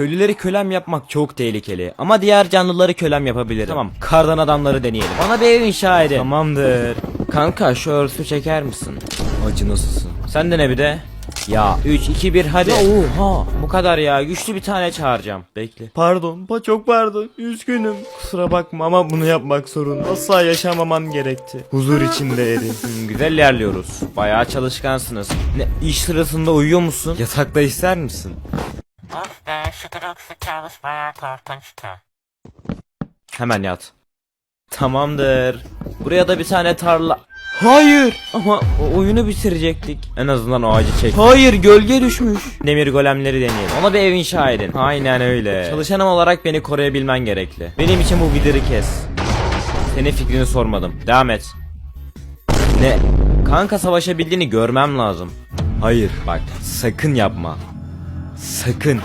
Köylüleri kölem yapmak çok tehlikeli ama diğer canlıları kölem yapabilirim. Tamam kardan adamları deneyelim. Bana bir ev inşa edin. Tamamdır. Kanka şu örsü çeker misin? Acı nasılsın? Sen de ne bir de? Ya 3 2 1 hadi. oha bu kadar ya güçlü bir tane çağıracağım. Bekle. Pardon pa çok pardon üzgünüm. Kusura bakma ama bunu yapmak zorunda. Asla yaşamaman gerekti. Huzur içinde eri. Hmm, güzel ilerliyoruz. Bayağı çalışkansınız. Ne iş sırasında uyuyor musun? Yatakta ister misin? Hemen yat. Tamamdır. Buraya da bir tane tarla. Hayır ama oyunu bitirecektik. En azından o ağacı çek. Hayır gölge düşmüş. Demir golemleri deneyelim. Ona bir ev inşa edin. Aynen öyle. Çalışanım olarak beni koruyabilmen gerekli. Benim için bu vidiri kes. Senin fikrini sormadım. Devam et. Ne? Kanka savaşabildiğini görmem lazım. Hayır bak sakın yapma. Sakın.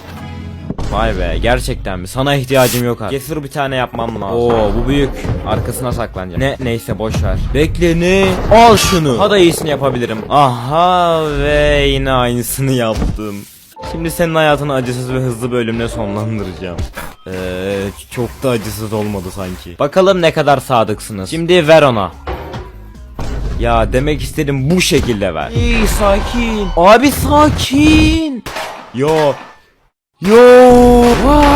Vay be gerçekten mi? Sana ihtiyacım yok artık. Cesur bir tane yapmam lazım. Oo bu büyük. Arkasına saklanacağım. Ne neyse boş ver. Bekle ne? Al şunu. Daha da iyisini yapabilirim. Aha ve yine aynısını yaptım. Şimdi senin hayatını acısız ve hızlı bir ölümle sonlandıracağım. Eee çok da acısız olmadı sanki. Bakalım ne kadar sadıksınız. Şimdi ver ona. Ya demek istedim bu şekilde ver. İyi sakin. Abi sakin. Yo 哟啊